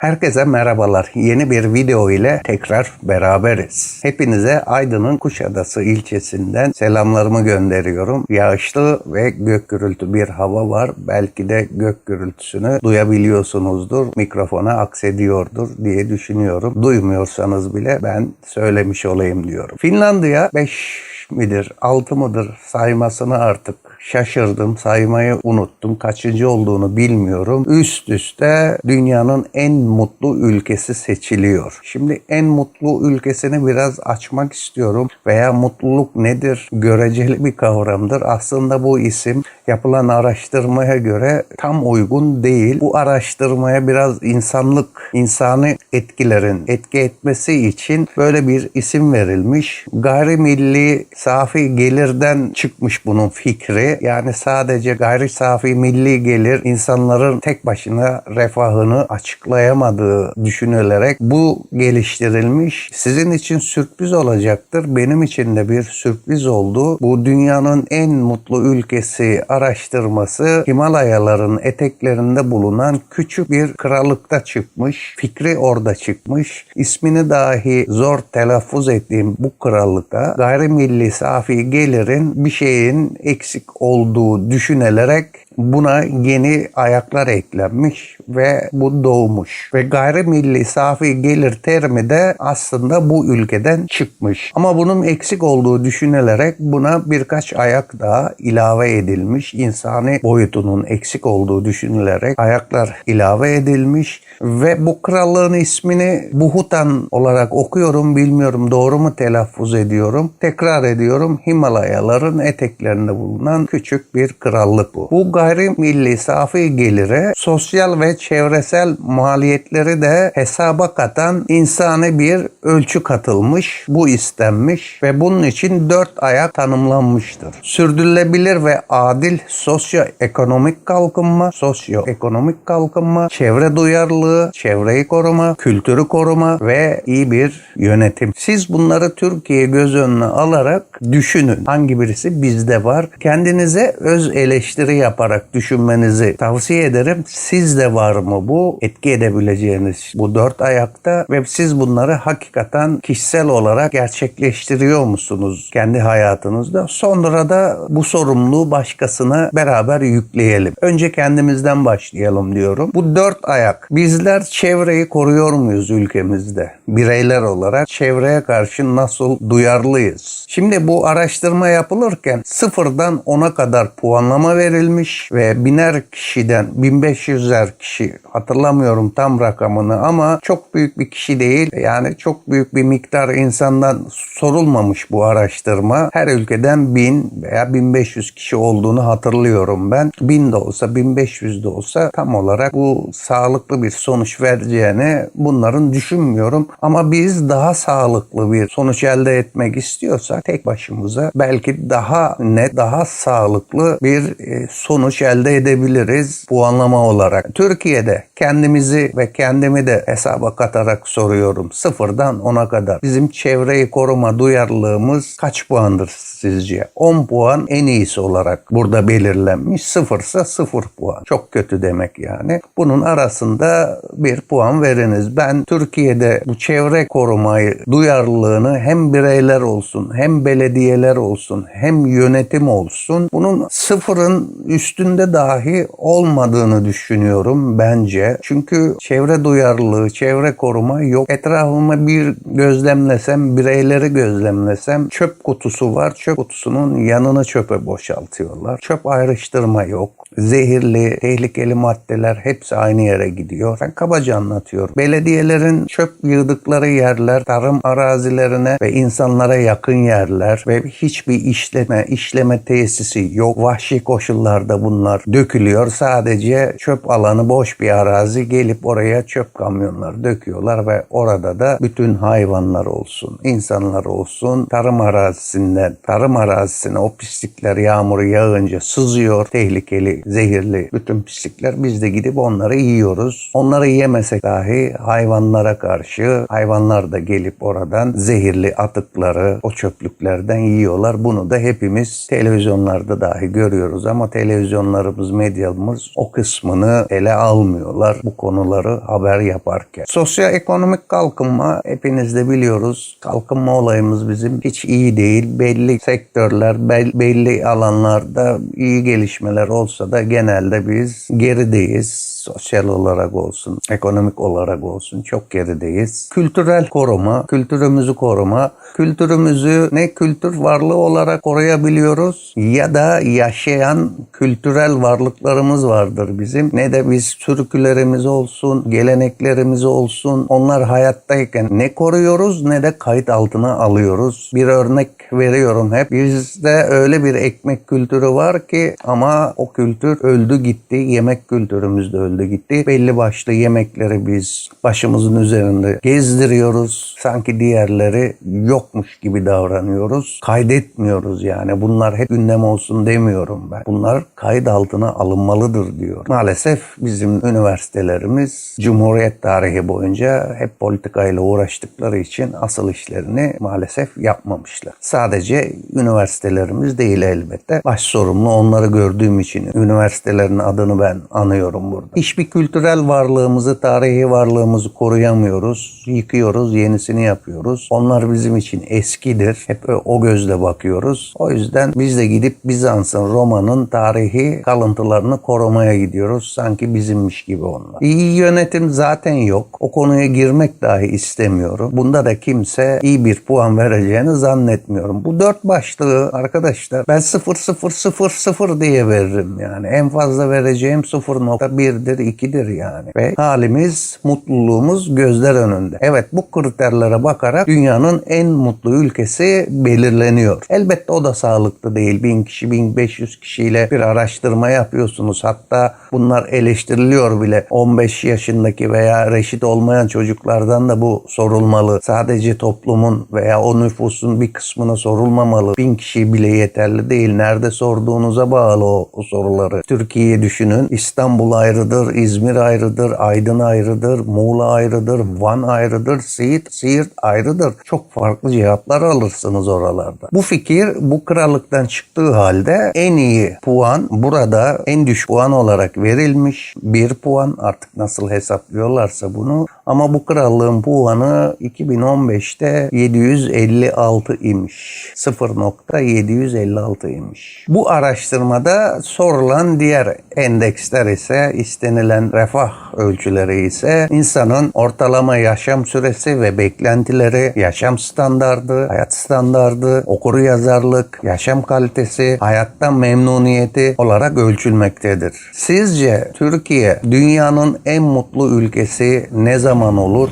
Herkese merhabalar. Yeni bir video ile tekrar beraberiz. Hepinize Aydın'ın Kuşadası ilçesinden selamlarımı gönderiyorum. Yağışlı ve gök gürültü bir hava var. Belki de gök gürültüsünü duyabiliyorsunuzdur. Mikrofona aksediyordur diye düşünüyorum. Duymuyorsanız bile ben söylemiş olayım diyorum. Finlandiya 5 midir, 6 mıdır saymasını artık şaşırdım. Saymayı unuttum. Kaçıncı olduğunu bilmiyorum. Üst üste dünyanın en mutlu ülkesi seçiliyor. Şimdi en mutlu ülkesini biraz açmak istiyorum. Veya mutluluk nedir? Göreceli bir kavramdır. Aslında bu isim yapılan araştırmaya göre tam uygun değil. Bu araştırmaya biraz insanlık, insani etkilerin etki etmesi için böyle bir isim verilmiş. Gayrimilli safi gelirden çıkmış bunun fikri. Yani sadece gayri safi milli gelir insanların tek başına refahını açıklayamadığı düşünülerek bu geliştirilmiş. Sizin için sürpriz olacaktır. Benim için de bir sürpriz oldu. Bu dünyanın en mutlu ülkesi araştırması Himalayaların eteklerinde bulunan küçük bir krallıkta çıkmış. Fikri orada çıkmış. İsmini dahi zor telaffuz ettiğim bu krallıkta gayrimilli safi gelirin bir şeyin eksik olduğu düşünülerek buna yeni ayaklar eklenmiş ve bu doğmuş. Ve gayrimilli safi gelir terimi de aslında bu ülkeden çıkmış. Ama bunun eksik olduğu düşünülerek buna birkaç ayak daha ilave edilmiş. İnsani boyutunun eksik olduğu düşünülerek ayaklar ilave edilmiş ve bu krallığın ismini Buhutan olarak okuyorum. Bilmiyorum doğru mu telaffuz ediyorum. Tekrar ediyorum. Himalayaların eteklerinde bulunan küçük bir krallık bu. Bu gayrimilli safi gelire sosyal ve çevresel maliyetleri de hesaba katan insani bir ölçü katılmış. Bu istenmiş ve bunun için dört ayak tanımlanmıştır. Sürdürülebilir ve adil sosyoekonomik kalkınma, sosyoekonomik kalkınma, çevre duyarlılığı, çevreyi koruma, kültürü koruma ve iyi bir yönetim. Siz bunları Türkiye göz önüne alarak düşünün. Hangi birisi bizde var? Kendinize öz eleştiri yaparak düşünmenizi tavsiye ederim. Sizde var mı bu? Etki edebileceğiniz bu dört ayakta ve siz bunları hakikaten kişisel olarak gerçekleştiriyor musunuz kendi hayatınızda? Sonra da bu sorumluluğu başkasına beraber yükleyelim. Önce kendimizden başlayalım diyorum. Bu dört ayak. Bizler çevreyi koruyor muyuz ülkemizde? Bireyler olarak çevreye karşı nasıl duyarlıyız? Şimdi bu araştırma yapılırken sıfırdan 10'a kadar puanlama verilmiş ve biner kişiden 1500'er kişi hatırlamıyorum tam rakamını ama çok büyük bir kişi değil. Yani çok büyük bir miktar insandan sorulmamış bu araştırma. Her ülkeden 1000 veya 1500 kişi olduğunu hatırlıyorum ben. 1000 de olsa 1500 de olsa tam olarak bu sağlıklı bir sonuç vereceğini bunların düşünmüyorum. Ama biz daha sağlıklı bir sonuç elde etmek istiyorsak tek başımıza belki daha net, daha sağlıklı bir e, sonuç elde edebiliriz puanlama olarak. Türkiye'de kendimizi ve kendimi de hesaba katarak soruyorum. Sıfırdan 10'a kadar. Bizim çevreyi koruma duyarlılığımız kaç puandır sizce? 10 puan en iyisi olarak burada belirlenmiş. Sıfırsa sıfır puan. Çok kötü demek yani. Bunun arasında bir puan veriniz. Ben Türkiye'de bu çevre korumayı duyarlılığını hem bireyler olsun hem belediyeler olsun hem yönetim olsun bunun sıfırın üstünde dahi olmadığını düşünüyorum bence. Çünkü çevre duyarlılığı, çevre koruma yok. Etrafıma bir gözlemlesem, bireyleri gözlemlesem çöp kutusu var. Çöp kutusunun yanını çöpe boşaltıyorlar. Çöp ayrıştırma yok. Zehirli, tehlikeli maddeler hepsi aynı yere gidiyor. Ben kabaca anlatıyorum. Belediyelerin çöp yığdıkları yerler tarım arazilerine ve insanlara yakın yerler ve hiçbir işleme, işleme tesisi yok. Vahşi koşullarda bunlar dökülüyor. Sadece çöp alanı boş bir arazi gelip oraya çöp kamyonları döküyorlar ve orada da bütün hayvanlar olsun, insanlar olsun tarım arazisinden tarım arazisine o pislikler yağmuru yağınca sızıyor. Tehlikeli zehirli, bütün pislikler biz de gidip onları yiyoruz. Onları yemesek dahi hayvanlara karşı hayvanlar da gelip oradan zehirli atıkları o çöplüklerden yiyorlar. Bunu da hepimiz televizyonlarda dahi görüyoruz ama televizyonlarımız, medyamız o kısmını ele almıyorlar bu konuları haber yaparken. Sosyoekonomik kalkınma hepiniz de biliyoruz. Kalkınma olayımız bizim hiç iyi değil. Belli sektörler, bel- belli alanlarda iyi gelişmeler olsa da genelde biz gerideyiz. Sosyal olarak olsun, ekonomik olarak olsun çok gerideyiz. Kültürel koruma, kültürümüzü koruma, kültürümüzü ne kültür varlığı olarak koruyabiliyoruz ya da yaşayan kültürel varlıklarımız vardır bizim. Ne de biz türkülerimiz olsun, geleneklerimiz olsun onlar hayattayken ne koruyoruz ne de kayıt altına alıyoruz. Bir örnek veriyorum hep. Bizde öyle bir ekmek kültürü var ki ama o kültür öldü gitti. Yemek kültürümüz de öldü gitti. Belli başlı yemekleri biz başımızın üzerinde gezdiriyoruz. Sanki diğerleri yokmuş gibi davranıyoruz. Kaydetmiyoruz yani. Bunlar hep gündem olsun demiyorum ben. Bunlar kayıt altına alınmalıdır diyor. Maalesef bizim üniversitelerimiz Cumhuriyet tarihi boyunca hep politikayla uğraştıkları için asıl işlerini maalesef yapmamışlar. Sadece üniversitelerimiz değil elbette. Baş sorumlu onları gördüğüm için üniversitelerin adını ben anıyorum burada. Hiçbir kültürel varlığımızı, tarihi varlığımızı koruyamıyoruz. Yıkıyoruz, yenisini yapıyoruz. Onlar bizim için eskidir. Hep o gözle bakıyoruz. O yüzden biz de gidip Bizans'ın, Roma'nın tarihi kalıntılarını korumaya gidiyoruz. Sanki bizimmiş gibi onlar. İyi yönetim zaten yok. O konuya girmek dahi istemiyorum. Bunda da kimse iyi bir puan vereceğini zannetmiyorum. Bu dört başlığı arkadaşlar ben 0 0 0 0 diye veririm yani. En fazla vereceğim 0.1'dir 2'dir yani. Ve halimiz, mutluluğumuz gözler önünde. Evet bu kriterlere bakarak dünyanın en mutlu ülkesi belirleniyor. Elbette o da sağlıklı değil. 1000 kişi, 1500 kişiyle bir araştırma yapıyorsunuz. Hatta bunlar eleştiriliyor bile. 15 yaşındaki veya reşit olmayan çocuklardan da bu sorulmalı. Sadece toplumun veya o nüfusun bir kısmına sorulmamalı. Bin kişi bile yeterli değil. Nerede sorduğunuza bağlı o, o soruları. Türkiye'yi düşünün. İstanbul ayrıdır, İzmir ayrıdır, Aydın ayrıdır, Muğla ayrıdır, Van ayrıdır, Siirt, Siirt ayrıdır. Çok farklı cevaplar alırsınız oralarda. Bu fikir bu krallıktan çıktığı halde en iyi puan burada en düşük puan olarak verilmiş. Bir puan artık nasıl hesaplıyorlarsa bunu. Ama bu krallığın puanı 2015'te 756 imiş. 0.756 imiş. Bu araştırmada sorulan diğer endeksler ise istenilen refah ölçüleri ise insanın ortalama yaşam süresi ve beklentileri, yaşam standardı, hayat standardı, okur yazarlık, yaşam kalitesi, hayattan memnuniyeti olarak ölçülmektedir. Sizce Türkiye dünyanın en mutlu ülkesi ne zaman olur?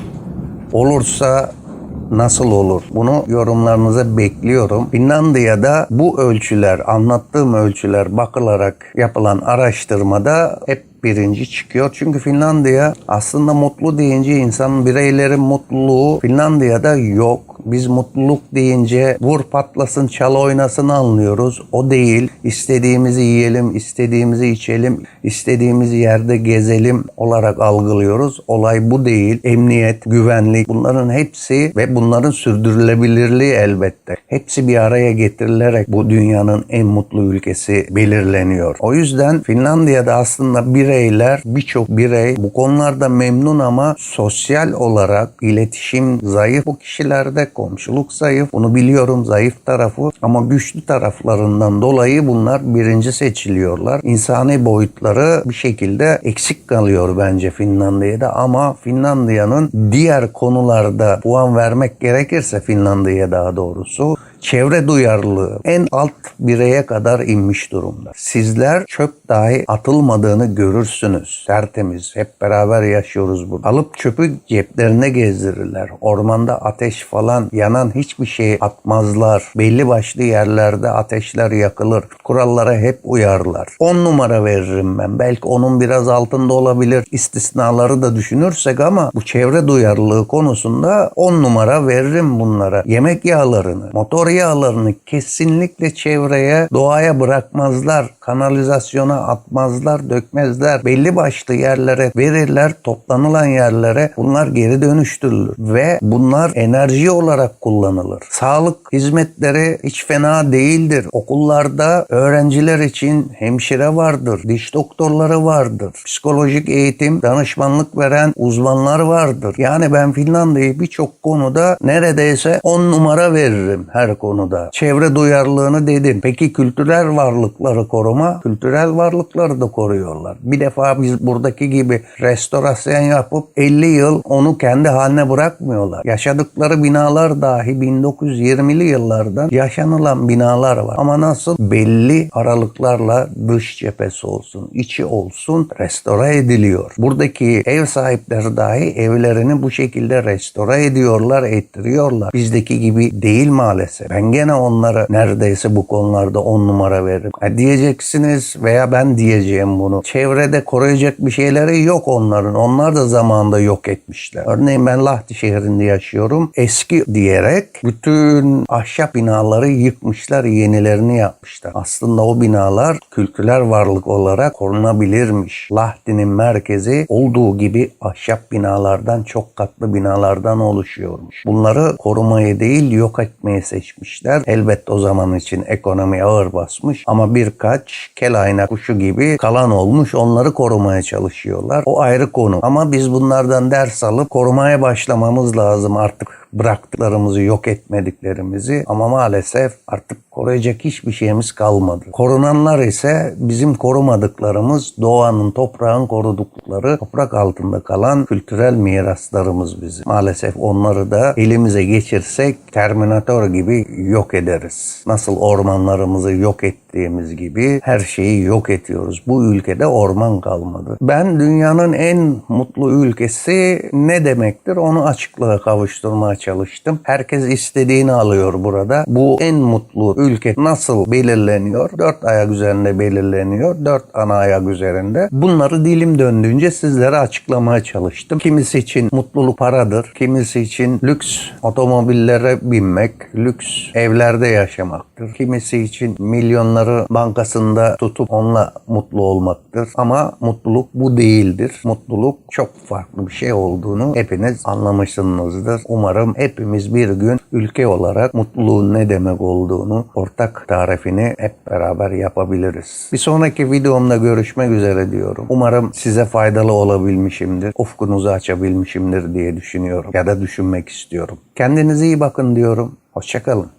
Olursa nasıl olur? Bunu yorumlarınıza bekliyorum. Finlandiya'da bu ölçüler, anlattığım ölçüler bakılarak yapılan araştırmada hep birinci çıkıyor. Çünkü Finlandiya aslında mutlu deyince insanın bireylerin mutluluğu Finlandiya'da yok. Biz mutluluk deyince vur patlasın çal oynasın anlıyoruz. O değil. İstediğimizi yiyelim, istediğimizi içelim, istediğimiz yerde gezelim olarak algılıyoruz. Olay bu değil. Emniyet, güvenlik bunların hepsi ve bunların sürdürülebilirliği elbette. Hepsi bir araya getirilerek bu dünyanın en mutlu ülkesi belirleniyor. O yüzden Finlandiya'da aslında bireyler, birçok birey bu konularda memnun ama sosyal olarak iletişim zayıf. Bu kişilerde komşuluk zayıf. Bunu biliyorum zayıf tarafı ama güçlü taraflarından dolayı bunlar birinci seçiliyorlar. İnsani boyutları bir şekilde eksik kalıyor bence Finlandiya'da ama Finlandiya'nın diğer konularda puan vermek gerekirse Finlandiya daha doğrusu çevre duyarlılığı en alt bireye kadar inmiş durumda. Sizler çöp dahi atılmadığını görürsünüz. Tertemiz. Hep beraber yaşıyoruz burada. Alıp çöpü ceplerine gezdirirler. Ormanda ateş falan yanan hiçbir şey atmazlar. Belli başlı yerlerde ateşler yakılır. Kurallara hep uyarlar. 10 numara veririm ben. Belki onun biraz altında olabilir. İstisnaları da düşünürsek ama bu çevre duyarlılığı konusunda 10 numara veririm bunlara. Yemek yağlarını, motor motor yağlarını kesinlikle çevreye, doğaya bırakmazlar. Kanalizasyona atmazlar, dökmezler. Belli başlı yerlere verirler, toplanılan yerlere bunlar geri dönüştürülür. Ve bunlar enerji olarak kullanılır. Sağlık hizmetleri hiç fena değildir. Okullarda öğrenciler için hemşire vardır, diş doktorları vardır. Psikolojik eğitim, danışmanlık veren uzmanlar vardır. Yani ben Finlandiya'yı birçok konuda neredeyse 10 numara veririm her konuda. Çevre duyarlılığını dedin. Peki kültürel varlıkları koruma, kültürel varlıkları da koruyorlar. Bir defa biz buradaki gibi restorasyon yapıp 50 yıl onu kendi haline bırakmıyorlar. Yaşadıkları binalar dahi 1920'li yıllardan yaşanılan binalar var. Ama nasıl? Belli aralıklarla dış cephesi olsun, içi olsun restore ediliyor. Buradaki ev sahipleri dahi evlerini bu şekilde restore ediyorlar, ettiriyorlar. Bizdeki gibi değil maalesef. Ben gene onlara neredeyse bu konularda on numara veririm. Ha diyeceksiniz veya ben diyeceğim bunu. Çevrede koruyacak bir şeyleri yok onların. Onlar da zamanında yok etmişler. Örneğin ben Lahti şehrinde yaşıyorum. Eski diyerek bütün ahşap binaları yıkmışlar, yenilerini yapmışlar. Aslında o binalar kültürel varlık olarak korunabilirmiş. Lahti'nin merkezi olduğu gibi ahşap binalardan, çok katlı binalardan oluşuyormuş. Bunları korumayı değil yok etmeyi seçmişler. Elbette o zaman için ekonomi ağır basmış ama birkaç kelayna kuşu gibi kalan olmuş onları korumaya çalışıyorlar. O ayrı konu ama biz bunlardan ders alıp korumaya başlamamız lazım artık bıraktıklarımızı, yok etmediklerimizi ama maalesef artık koruyacak hiçbir şeyimiz kalmadı. Korunanlar ise bizim korumadıklarımız doğanın, toprağın korudukları, toprak altında kalan kültürel miraslarımız bizim. Maalesef onları da elimize geçirsek Terminator gibi yok ederiz. Nasıl ormanlarımızı yok ettiğimiz gibi her şeyi yok ediyoruz. Bu ülkede orman kalmadı. Ben dünyanın en mutlu ülkesi ne demektir onu açıklığa kavuşturmaya çalıştım. Herkes istediğini alıyor burada. Bu en mutlu ülke nasıl belirleniyor? Dört ayak üzerinde belirleniyor. Dört ana ayak üzerinde. Bunları dilim döndüğünce sizlere açıklamaya çalıştım. Kimisi için mutluluk paradır. Kimisi için lüks otomobillere binmek, lüks evlerde yaşamaktır. Kimisi için milyonları bankasında tutup onunla mutlu olmaktır. Ama mutluluk bu değildir. Mutluluk çok farklı bir şey olduğunu hepiniz anlamışsınızdır. Umarım hepimiz bir gün ülke olarak mutluluğun ne demek olduğunu, ortak tarifini hep beraber yapabiliriz. Bir sonraki videomda görüşmek üzere diyorum. Umarım size faydalı olabilmişimdir. Ufkunuzu açabilmişimdir diye düşünüyorum ya da düşünmek istiyorum. Kendinize iyi bakın diyorum. Hoşçakalın.